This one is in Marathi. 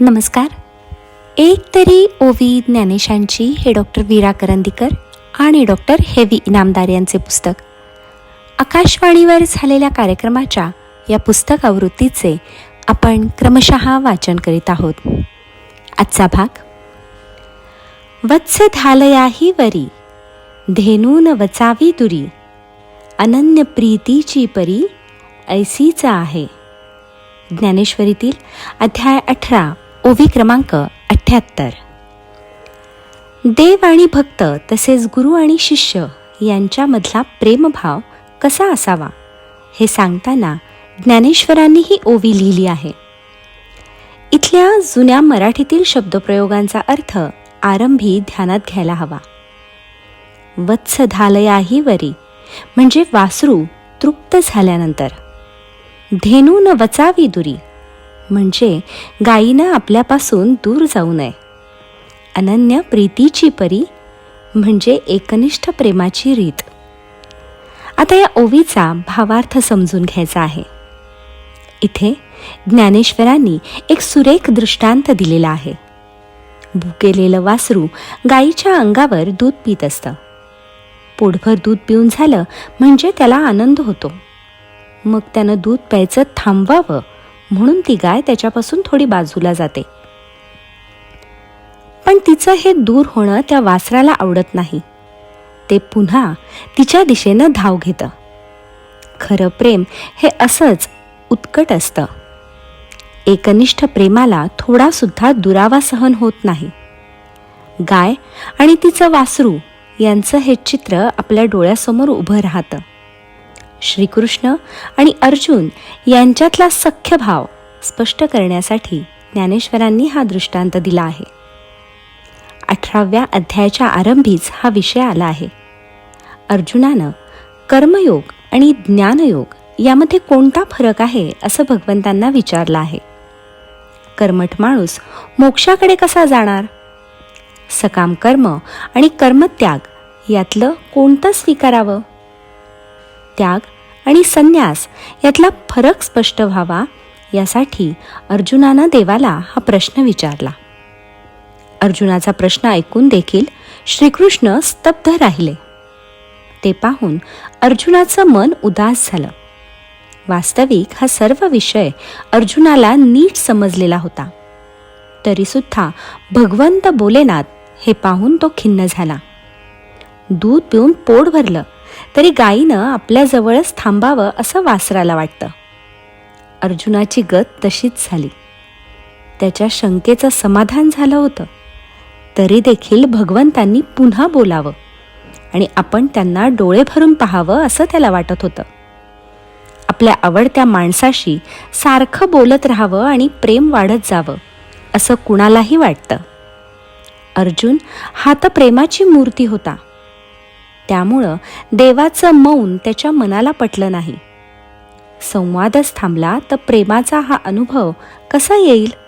नमस्कार. एक तरी ओवी ज्ञानेशांची हे डॉक्टर वीरा करंदीकर आणि डॉक्टर हेवी इनामदार यांचे पुस्तक. आकाशवाणीवर झालेल्या कार्यक्रमाच्या या पुस्तक आवृत्तीचे आपण क्रमशः वाचन करीत आहोत. आजचा भाग वत्स धालयाही वरी धेनून वचावी दुरी अनन्य प्रीतीची परी ऐसीच आहे. ज्ञानेश्वरीतील अध्याय अठरा ओवी क्रमांक अठ्ठ्याहत्तर देव आणि भक्त तसेच गुरु आणि शिष्य यांच्यामधला प्रेमभाव कसा असावा हे सांगताना ज्ञानेश्वरांनी ही ओवी लिहिली आहे. इथल्या जुन्या मराठीतील शब्दप्रयोगांचा अर्थ आरंभी ध्यानात घ्यायला हवा. वत्स धालयाही वरी म्हणजे वासरू तृप्त झाल्यानंतर. धेनू न वचावी दुरी म्हणजे गायीनं आपल्यापासून दूर जाऊ नये. अनन्य प्रीतीची परी म्हणजे एकनिष्ठ प्रेमाची रीत. आता या ओवीचा भावार्थ समजून घ्यायचा आहे. इथे ज्ञानेश्वरांनी एक सुरेख दृष्टांत दिलेला आहे. भुकेलेलं वासरू गायीच्या अंगावर दूध पित असतं. पोटभर दूध पिऊन झालं म्हणजे त्याला आनंद होतो. मग त्यानं दूध प्यायचं थांबवावं. म्हणून ती गाय त्याच्यापासून थोडी बाजूला जाते. पण तिचं हे दूर होणं त्या वासराला आवडत नाही. ते पुन्हा तिच्या दिशेनं धाव घेतं. खरं प्रेम हे असंच उत्कट असतं. एकनिष्ठ प्रेमाला थोडा सुद्धा दुरावा सहन होत नाही. गाय आणि तिचं वासरू यांचं हे चित्र आपल्या डोळ्यासमोर उभं राहतं. श्रीकृष्ण आणि अर्जुन यांच्यातला सख्य भाव स्पष्ट करण्यासाठी ज्ञानेश्वरांनी हा दृष्टांत दिला आहे. अठराव्या अध्यायाच्या आरंभीच हा विषय आला आहे. अर्जुनानं कर्मयोग आणि ज्ञानयोग यामध्ये कोणता फरक आहे असं भगवंतांना विचारलं आहे. कर्मठ माणूस मोक्षाकडे कसा जाणार? सकाम कर्म आणि कर्मत्याग यातलं कोणतं स्वीकारावं? त्याग आणि संन्यास यातला फरक स्पष्ट व्हावा यासाठी अर्जुनानं देवाला हा प्रश्न विचारला. अर्जुनाचा प्रश्न ऐकून देखील श्रीकृष्ण स्तब्ध राहिले. ते पाहून अर्जुनाचं मन उदास झालं. वास्तविक हा सर्व विषय अर्जुनाला नीट समजलेला होता. तरीसुद्धा भगवंत बोलेनात हे पाहून तो खिन्न झाला. दूध पिऊन पोट भरलं. तरी गायीनं आपल्याजवळच थांबावं असं वासराला वाटतं. अर्जुनाची गत तशीच झाली. त्याच्या शंकेचं समाधान झालं होतं. तरी देखील भगवंतांनी पुन्हा बोलावं आणि आपण त्यांना डोळे भरून पाहावं असं त्याला वाटत होतं. आपल्या आवडत्या माणसाशी सारखं बोलत राहावं आणि प्रेम वाढत जावं असं कुणालाही वाटतं. अर्जुन हा तर प्रेमाची मूर्ती होता. त्यामुळं देवाचं मौन त्याच्या मनाला पटलं नाही. संवादच थांबला तर प्रेमाचा हा अनुभव कसा येईल?